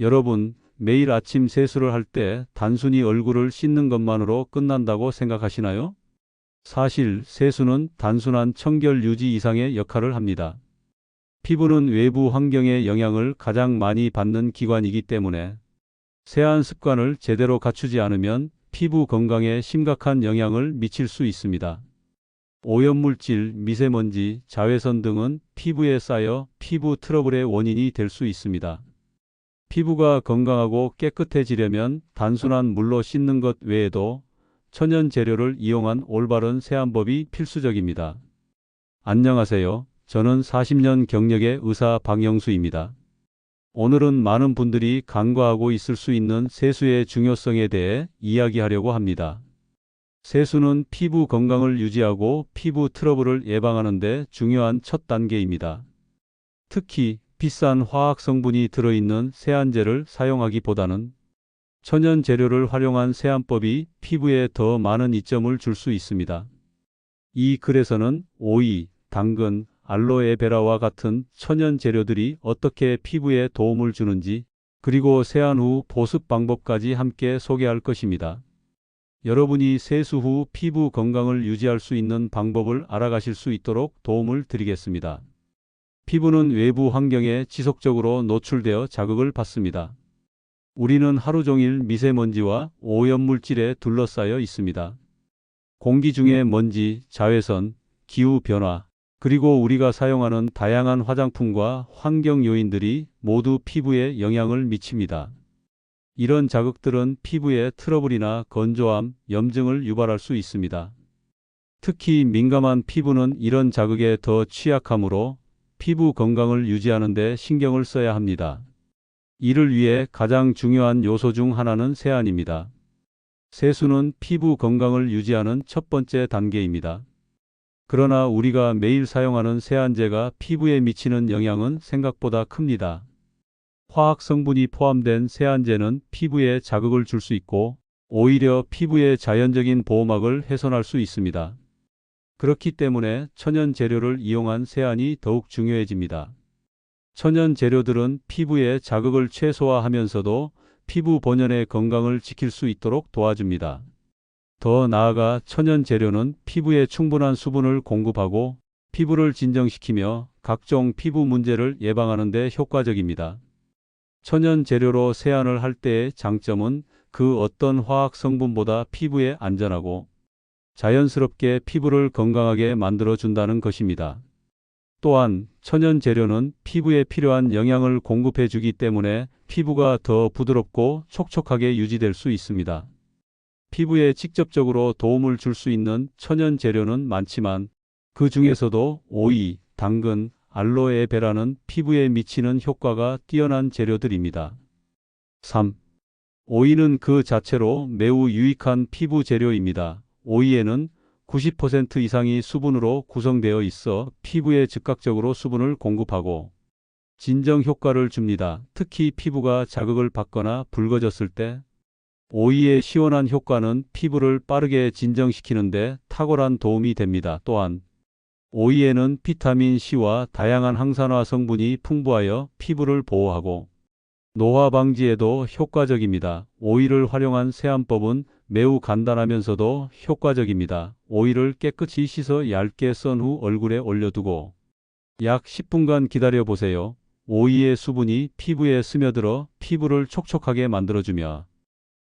여러분, 매일 아침 세수를 할 때 단순히 얼굴을 씻는 것만으로 끝난다고 생각하시나요? 사실 세수는 단순한 청결 유지 이상의 역할을 합니다. 피부는 외부 환경의 영향을 가장 많이 받는 기관이기 때문에 세안 습관을 제대로 갖추지 않으면 피부 건강에 심각한 영향을 미칠 수 있습니다. 오염물질, 미세먼지, 자외선 등은 피부에 쌓여 피부 트러블의 원인이 될 수 있습니다. 피부가 건강하고 깨끗해지려면 단순한 물로 씻는 것 외에도 천연 재료를 이용한 올바른 세안법이 필수적입니다. 안녕하세요. 저는 40년 경력의 의사 박영수입니다. 오늘은 많은 분들이 간과하고 있을 수 있는 세수의 중요성에 대해 이야기하려고 합니다. 세수는 피부 건강을 유지하고 피부 트러블을 예방하는 데 중요한 첫 단계입니다. 특히 비싼 화학 성분이 들어있는 세안제를 사용하기보다는 천연 재료를 활용한 세안법이 피부에 더 많은 이점을 줄 수 있습니다. 이 글에서는 오이, 당근, 알로에베라와 같은 천연 재료들이 어떻게 피부에 도움을 주는지 그리고 세안 후 보습 방법까지 함께 소개할 것입니다. 여러분이 세수 후 피부 건강을 유지할 수 있는 방법을 알아가실 수 있도록 도움을 드리겠습니다. 피부는 외부 환경에 지속적으로 노출되어 자극을 받습니다. 우리는 하루 종일 미세먼지와 오염물질에 둘러싸여 있습니다. 공기 중의 먼지, 자외선, 기후 변화, 그리고 우리가 사용하는 다양한 화장품과 환경 요인들이 모두 피부에 영향을 미칩니다. 이런 자극들은 피부에 트러블이나 건조함, 염증을 유발할 수 있습니다. 특히 민감한 피부는 이런 자극에 더 취약하므로 피부 건강을 유지하는 데 신경을 써야 합니다. 이를 위해 가장 중요한 요소 중 하나는 세안입니다. 세수는 피부 건강을 유지하는 첫 번째 단계입니다. 그러나 우리가 매일 사용하는 세안제가 피부에 미치는 영향은 생각보다 큽니다. 화학 성분이 포함된 세안제는 피부에 자극을 줄 수 있고 오히려 피부의 자연적인 보호막을 훼손할 수 있습니다. 그렇기 때문에 천연 재료를 이용한 세안이 더욱 중요해집니다. 천연 재료들은 피부의 자극을 최소화하면서도 피부 본연의 건강을 지킬 수 있도록 도와줍니다. 더 나아가 천연 재료는 피부에 충분한 수분을 공급하고 피부를 진정시키며 각종 피부 문제를 예방하는 데 효과적입니다. 천연 재료로 세안을 할 때의 장점은 그 어떤 화학 성분보다 피부에 안전하고 자연스럽게 피부를 건강하게 만들어 준다는 것입니다. 또한 천연 재료는 피부에 필요한 영양을 공급해 주기 때문에 피부가 더 부드럽고 촉촉하게 유지될 수 있습니다. 피부에 직접적으로 도움을 줄 수 있는 천연 재료는 많지만 그 중에서도 오이, 당근, 알로에 베라는 피부에 미치는 효과가 뛰어난 재료들입니다. 3. 오이는 그 자체로 매우 유익한 피부 재료입니다. 오이에는 90% 이상이 수분으로 구성되어 있어 피부에 즉각적으로 수분을 공급하고 진정 효과를 줍니다. 특히 피부가 자극을 받거나 붉어졌을 때 오이의 시원한 효과는 피부를 빠르게 진정시키는데 탁월한 도움이 됩니다. 또한 오이에는 비타민 C와 다양한 항산화 성분이 풍부하여 피부를 보호하고 노화 방지에도 효과적입니다. 오이를 활용한 세안법은 매우 간단하면서도 효과적입니다. 오이를 깨끗이 씻어 얇게 썬 후 얼굴에 올려두고 약 10분간 기다려 보세요. 오이의 수분이 피부에 스며들어 피부를 촉촉하게 만들어주며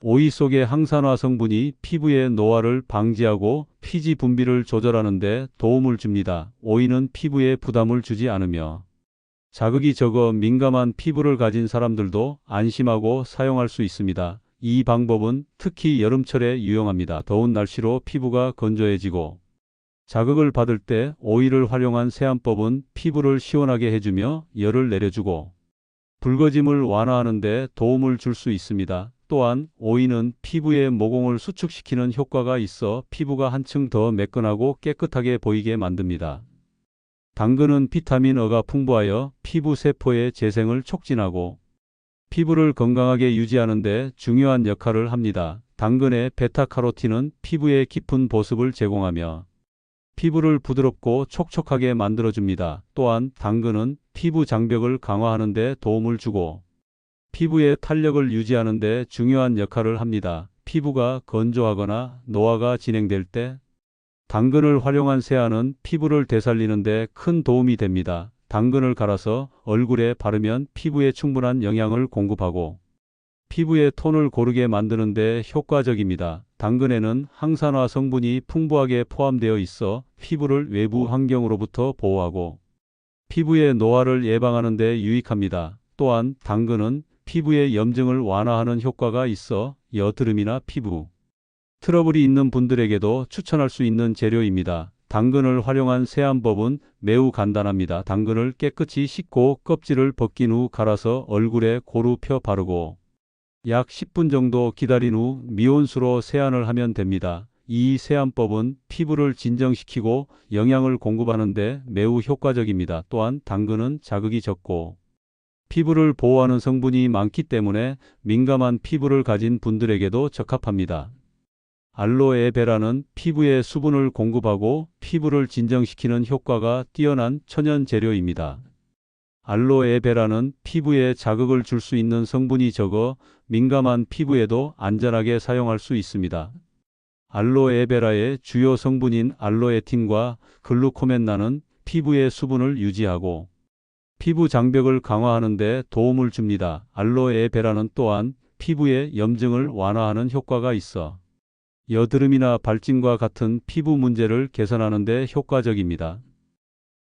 오이 속의 항산화 성분이 피부의 노화를 방지하고 피지 분비를 조절하는 데 도움을 줍니다. 오이는 피부에 부담을 주지 않으며 자극이 적어 민감한 피부를 가진 사람들도 안심하고 사용할 수 있습니다. 이 방법은 특히 여름철에 유용합니다. 더운 날씨로 피부가 건조해지고 자극을 받을 때 오이를 활용한 세안법은 피부를 시원하게 해주며 열을 내려주고 붉어짐을 완화하는 데 도움을 줄 수 있습니다. 또한 오이는 피부의 모공을 수축시키는 효과가 있어 피부가 한층 더 매끈하고 깨끗하게 보이게 만듭니다. 당근은 비타민 어가 풍부하여 피부 세포의 재생을 촉진하고 피부를 건강하게 유지하는 데 중요한 역할을 합니다. 당근의 베타카로틴은 피부에 깊은 보습을 제공하며 피부를 부드럽고 촉촉하게 만들어줍니다. 또한 당근은 피부 장벽을 강화하는 데 도움을 주고 피부의 탄력을 유지하는 데 중요한 역할을 합니다. 피부가 건조하거나 노화가 진행될 때 당근을 활용한 세안은 피부를 되살리는 데 큰 도움이 됩니다. 당근을 갈아서 얼굴에 바르면 피부에 충분한 영양을 공급하고 피부의 톤을 고르게 만드는 데 효과적입니다. 당근에는 항산화 성분이 풍부하게 포함되어 있어 피부를 외부 환경으로부터 보호하고 피부의 노화를 예방하는 데 유익합니다. 또한 당근은 피부의 염증을 완화하는 효과가 있어 여드름이나 피부 트러블이 있는 분들에게도 추천할 수 있는 재료입니다. 당근을 활용한 세안법은 매우 간단합니다. 당근을 깨끗이 씻고 껍질을 벗긴 후 갈아서 얼굴에 고루 펴 바르고 약 10분 정도 기다린 후 미온수로 세안을 하면 됩니다. 이 세안법은 피부를 진정시키고 영양을 공급하는데 매우 효과적입니다. 또한 당근은 자극이 적고 피부를 보호하는 성분이 많기 때문에 민감한 피부를 가진 분들에게도 적합합니다. 알로에 베라는 피부에 수분을 공급하고 피부를 진정시키는 효과가 뛰어난 천연 재료입니다. 알로에 베라는 피부에 자극을 줄 수 있는 성분이 적어 민감한 피부에도 안전하게 사용할 수 있습니다. 알로에 베라의 주요 성분인 알로에틴과 글루코멘나는 피부의 수분을 유지하고 피부 장벽을 강화하는 데 도움을 줍니다. 알로에 베라는 또한 피부의 염증을 완화하는 효과가 있어 여드름이나 발진과 같은 피부 문제를 개선하는 데 효과적입니다.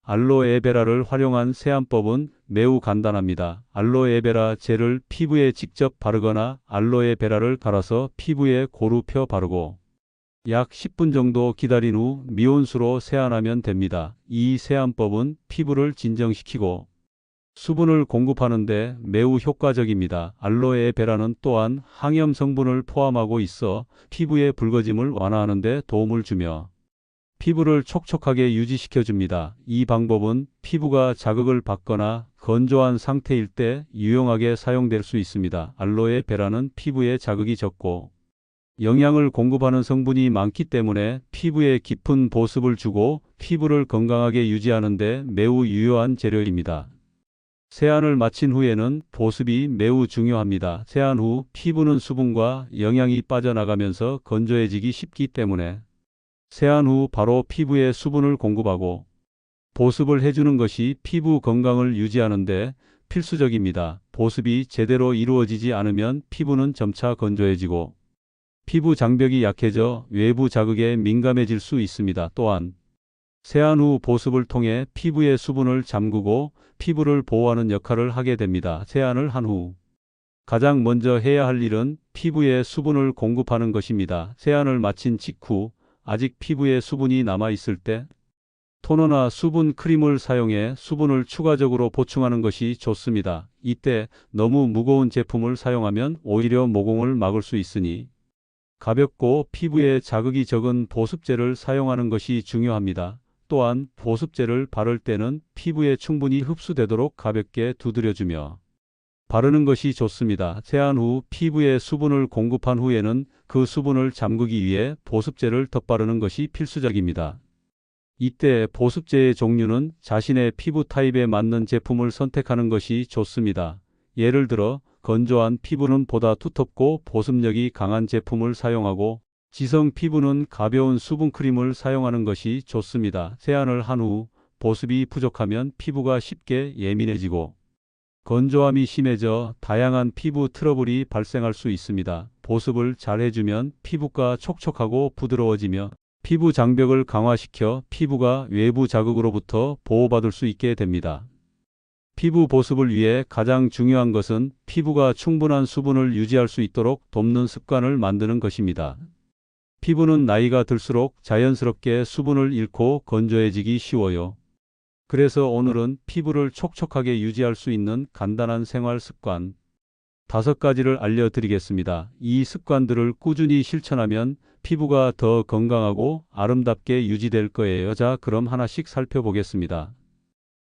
알로에베라를 활용한 세안법은 매우 간단합니다. 알로에베라 젤을 피부에 직접 바르거나 알로에베라를 갈아서 피부에 고루 펴 바르고 약 10분 정도 기다린 후 미온수로 세안하면 됩니다. 이 세안법은 피부를 진정시키고 수분을 공급하는데 매우 효과적입니다. 알로에 베라는 또한 항염 성분을 포함하고 있어 피부의 붉어짐을 완화하는 데 도움을 주며 피부를 촉촉하게 유지시켜 줍니다. 이 방법은 피부가 자극을 받거나 건조한 상태일 때 유용하게 사용될 수 있습니다. 알로에 베라는 피부에 자극이 적고 영양을 공급하는 성분이 많기 때문에 피부에 깊은 보습을 주고 피부를 건강하게 유지하는 데 매우 유효한 재료입니다. 세안을 마친 후에는 보습이 매우 중요합니다. 세안 후 피부는 수분과 영양이 빠져나가면서 건조해지기 쉽기 때문에 세안 후 바로 피부에 수분을 공급하고 보습을 해주는 것이 피부 건강을 유지하는데 필수적입니다. 보습이 제대로 이루어지지 않으면 피부는 점차 건조해지고 피부 장벽이 약해져 외부 자극에 민감해질 수 있습니다. 또한 세안 후 보습을 통해 피부의 수분을 잠그고 피부를 보호하는 역할을 하게 됩니다. 세안을 한 후 가장 먼저 해야 할 일은 피부에 수분을 공급하는 것입니다. 세안을 마친 직후 아직 피부에 수분이 남아 있을 때 토너나 수분 크림을 사용해 수분을 추가적으로 보충하는 것이 좋습니다. 이때 너무 무거운 제품을 사용하면 오히려 모공을 막을 수 있으니 가볍고 피부에 자극이 적은 보습제를 사용하는 것이 중요합니다. 또한 보습제를 바를 때는 피부에 충분히 흡수되도록 가볍게 두드려주며 바르는 것이 좋습니다. 세안 후 피부에 수분을 공급한 후에는 그 수분을 잠그기 위해 보습제를 덧바르는 것이 필수적입니다. 이때 보습제의 종류는 자신의 피부 타입에 맞는 제품을 선택하는 것이 좋습니다. 예를 들어 건조한 피부는 보다 두텁고 보습력이 강한 제품을 사용하고 지성 피부는 가벼운 수분 크림을 사용하는 것이 좋습니다. 세안을 한 후 보습이 부족하면 피부가 쉽게 예민해지고 건조함이 심해져 다양한 피부 트러블이 발생할 수 있습니다. 보습을 잘 해주면 피부가 촉촉하고 부드러워지며 피부 장벽을 강화시켜 피부가 외부 자극으로부터 보호받을 수 있게 됩니다. 피부 보습을 위해 가장 중요한 것은 피부가 충분한 수분을 유지할 수 있도록 돕는 습관을 만드는 것입니다. 피부는 나이가 들수록 자연스럽게 수분을 잃고 건조해지기 쉬워요. 그래서 오늘은 피부를 촉촉하게 유지할 수 있는 간단한 생활 습관 다섯 가지를 알려드리겠습니다. 이 습관들을 꾸준히 실천하면 피부가 더 건강하고 아름답게 유지될 거예요. 자, 그럼 하나씩 살펴보겠습니다.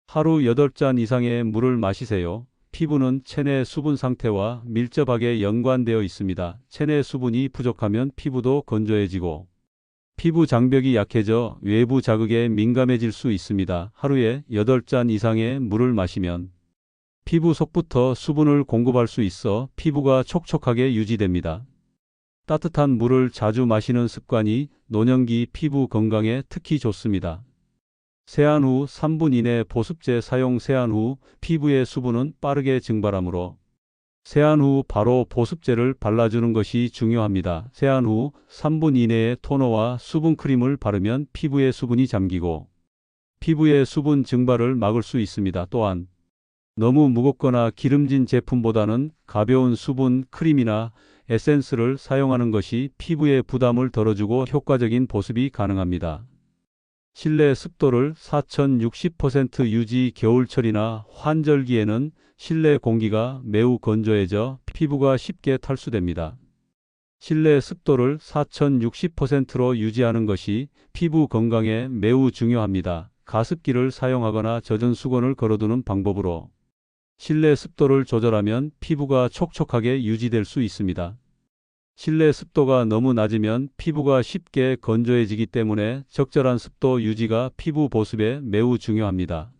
하루 8잔 이상의 물을 마시세요. 피부는 체내 수분 상태와 밀접하게 연관되어 있습니다. 체내 수분이 부족하면 피부도 건조해지고 피부 장벽이 약해져 외부 자극에 민감해질 수 있습니다. 하루에 8잔 이상의 물을 마시면 피부 속부터 수분을 공급할 수 있어 피부가 촉촉하게 유지됩니다. 따뜻한 물을 자주 마시는 습관이 노년기 피부 건강에 특히 좋습니다. 세안 후 3분 이내 보습제 사용 세안 후 피부의 수분은 빠르게 증발하므로 세안 후 바로 보습제를 발라주는 것이 중요합니다. 세안 후 3분 이내에 토너와 수분 크림을 바르면 피부에 수분이 잠기고 피부의 수분 증발을 막을 수 있습니다. 또한 너무 무겁거나 기름진 제품보다는 가벼운 수분 크림이나 에센스를 사용하는 것이 피부에 부담을 덜어주고 효과적인 보습이 가능합니다. 실내 습도를 4060% 유지 겨울철이나 환절기에는 실내 공기가 매우 건조해져 피부가 쉽게 탈수됩니다. 실내 습도를 4060%로 유지하는 것이 피부 건강에 매우 중요합니다. 가습기를 사용하거나 젖은 수건을 걸어두는 방법으로 실내 습도를 조절하면 피부가 촉촉하게 유지될 수 있습니다. 실내 습도가 너무 낮으면 피부가 쉽게 건조해지기 때문에 적절한 습도 유지가 피부 보습에 매우 중요합니다.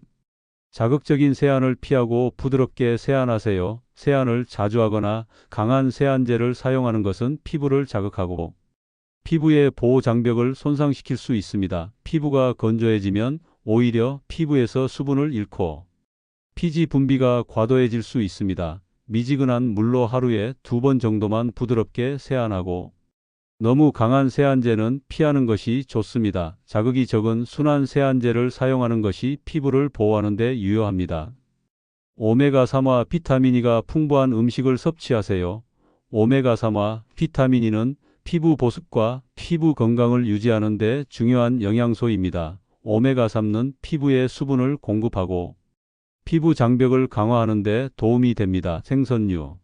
자극적인 세안을 피하고 부드럽게 세안하세요. 세안을 자주 하거나 강한 세안제를 사용하는 것은 피부를 자극하고 피부의 보호 장벽을 손상시킬 수 있습니다. 피부가 건조해지면 오히려 피부에서 수분을 잃고 피지 분비가 과도해질 수 있습니다. 미지근한 물로 하루에 두 번 정도만 부드럽게 세안하고 너무 강한 세안제는 피하는 것이 좋습니다. 자극이 적은 순한 세안제를 사용하는 것이 피부를 보호하는 데 유효합니다. 오메가3와 비타민 E가 풍부한 음식을 섭취하세요. 오메가3와 비타민 E는 피부 보습과 피부 건강을 유지하는 데 중요한 영양소입니다. 오메가3는 피부에 수분을 공급하고 피부 장벽을 강화하는 데 도움이 됩니다. 생선류,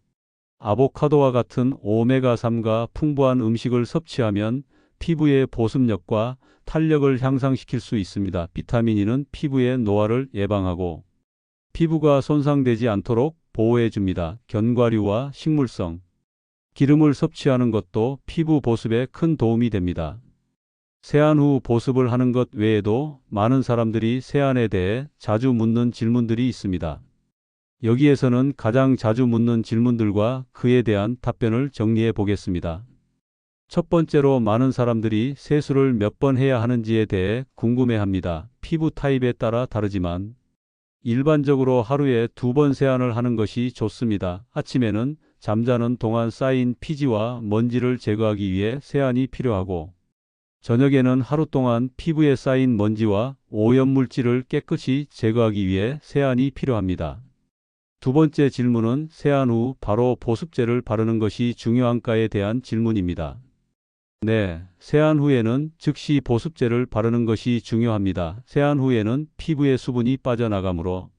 아보카도와 같은 오메가3가 풍부한 음식을 섭취하면 피부의 보습력과 탄력을 향상시킬 수 있습니다. 비타민 E는 피부의 노화를 예방하고 피부가 손상되지 않도록 보호해 줍니다. 견과류와 식물성, 기름을 섭취하는 것도 피부 보습에 큰 도움이 됩니다. 세안 후 보습을 하는 것 외에도 많은 사람들이 세안에 대해 자주 묻는 질문들이 있습니다. 여기에서는 가장 자주 묻는 질문들과 그에 대한 답변을 정리해 보겠습니다. 첫 번째로 많은 사람들이 세수를 몇 번 해야 하는지에 대해 궁금해 합니다. 피부 타입에 따라 다르지만 일반적으로 하루에 두 번 세안을 하는 것이 좋습니다. 아침에는 잠자는 동안 쌓인 피지와 먼지를 제거하기 위해 세안이 필요하고 저녁에는 하루 동안 피부에 쌓인 먼지와 오염물질을 깨끗이 제거하기 위해 세안이 필요합니다. 두 번째 질문은 세안 후 바로 보습제를 바르는 것이 중요한가에 대한 질문입니다. 네, 세안 후에는 즉시 보습제를 바르는 것이 중요합니다. 세안 후에는 피부의 수분이 빠져나가므로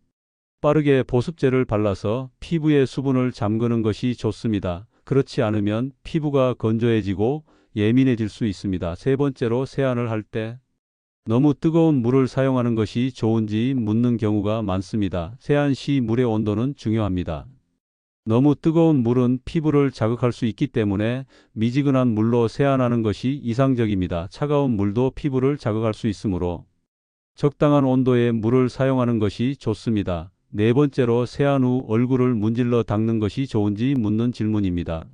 빠르게 보습제를 발라서 피부의 수분을 잠그는 것이 좋습니다. 그렇지 않으면 피부가 건조해지고 예민해질 수 있습니다. 세 번째로 세안을 할 때 너무 뜨거운 물을 사용하는 것이 좋은지 묻는 경우가 많습니다. 세안 시 물의 온도는 중요합니다. 너무 뜨거운 물은 피부를 자극할 수 있기 때문에 미지근한 물로 세안하는 것이 이상적입니다. 차가운 물도 피부를 자극할 수 있으므로 적당한 온도의 물을 사용하는 것이 좋습니다. 네 번째로 세안 후 얼굴을 문질러 닦는 것이 좋은지 묻는 질문입니다.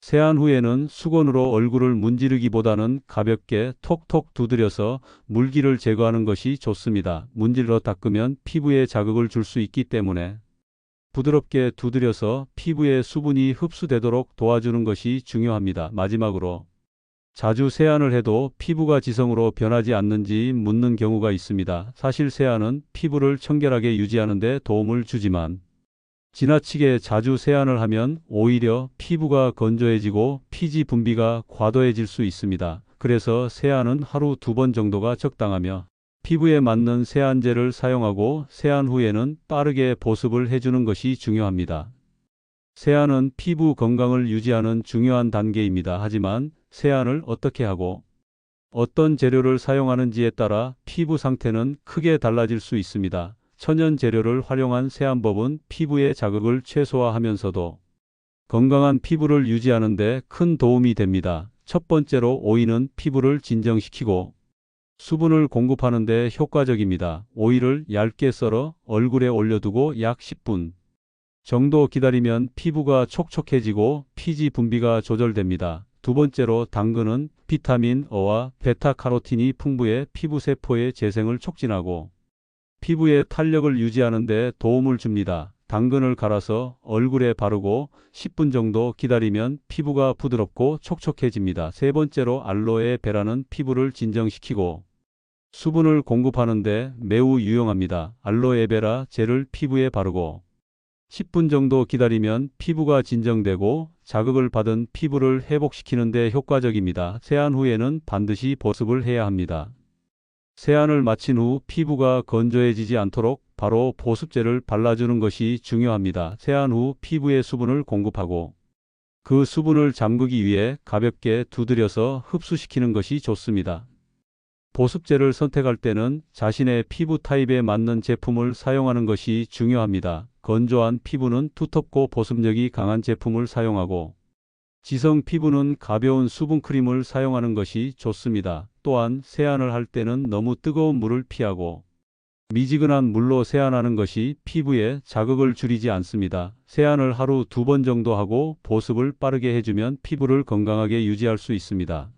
세안 후에는 수건으로 얼굴을 문지르기보다는 가볍게 톡톡 두드려서 물기를 제거하는 것이 좋습니다. 문질러 닦으면 피부에 자극을 줄 수 있기 때문에 부드럽게 두드려서 피부에 수분이 흡수되도록 도와주는 것이 중요합니다. 마지막으로 자주 세안을 해도 피부가 지성으로 변하지 않는지 묻는 경우가 있습니다. 사실 세안은 피부를 청결하게 유지하는 데 도움을 주지만 지나치게 자주 세안을 하면 오히려 피부가 건조해지고 피지 분비가 과도해질 수 있습니다. 그래서 세안은 하루 두 번 정도가 적당하며 피부에 맞는 세안제를 사용하고 세안 후에는 빠르게 보습을 해주는 것이 중요합니다. 세안은 피부 건강을 유지하는 중요한 단계입니다. 하지만 세안을 어떻게 하고 어떤 재료를 사용하는지에 따라 피부 상태는 크게 달라질 수 있습니다. 천연 재료를 활용한 세안법은 피부의 자극을 최소화하면서도 건강한 피부를 유지하는 데 큰 도움이 됩니다. 첫 번째로 오이는 피부를 진정시키고 수분을 공급하는 데 효과적입니다. 오이를 얇게 썰어 얼굴에 올려두고 약 10분 정도 기다리면 피부가 촉촉해지고 피지 분비가 조절됩니다. 두 번째로 당근은 비타민 O와 베타카로틴이 풍부해 피부 세포의 재생을 촉진하고 피부의 탄력을 유지하는 데 도움을 줍니다. 당근을 갈아서 얼굴에 바르고 10분 정도 기다리면 피부가 부드럽고 촉촉해집니다. 세 번째로 알로에 베라는 피부를 진정시키고 수분을 공급하는데 매우 유용합니다. 알로에 베라 젤을 피부에 바르고 10분 정도 기다리면 피부가 진정되고 자극을 받은 피부를 회복시키는 데 효과적입니다. 세안 후에는 반드시 보습을 해야 합니다. 세안을 마친 후 피부가 건조해지지 않도록 바로 보습제를 발라주는 것이 중요합니다. 세안 후 피부에 수분을 공급하고 그 수분을 잠그기 위해 가볍게 두드려서 흡수시키는 것이 좋습니다. 보습제를 선택할 때는 자신의 피부 타입에 맞는 제품을 사용하는 것이 중요합니다. 건조한 피부는 두텁고 보습력이 강한 제품을 사용하고 지성 피부는 가벼운 수분 크림을 사용하는 것이 좋습니다. 또한 세안을 할 때는 너무 뜨거운 물을 피하고 미지근한 물로 세안하는 것이 피부에 자극을 줄이지 않습니다. 세안을 하루 두 번 정도 하고 보습을 빠르게 해주면 피부를 건강하게 유지할 수 있습니다.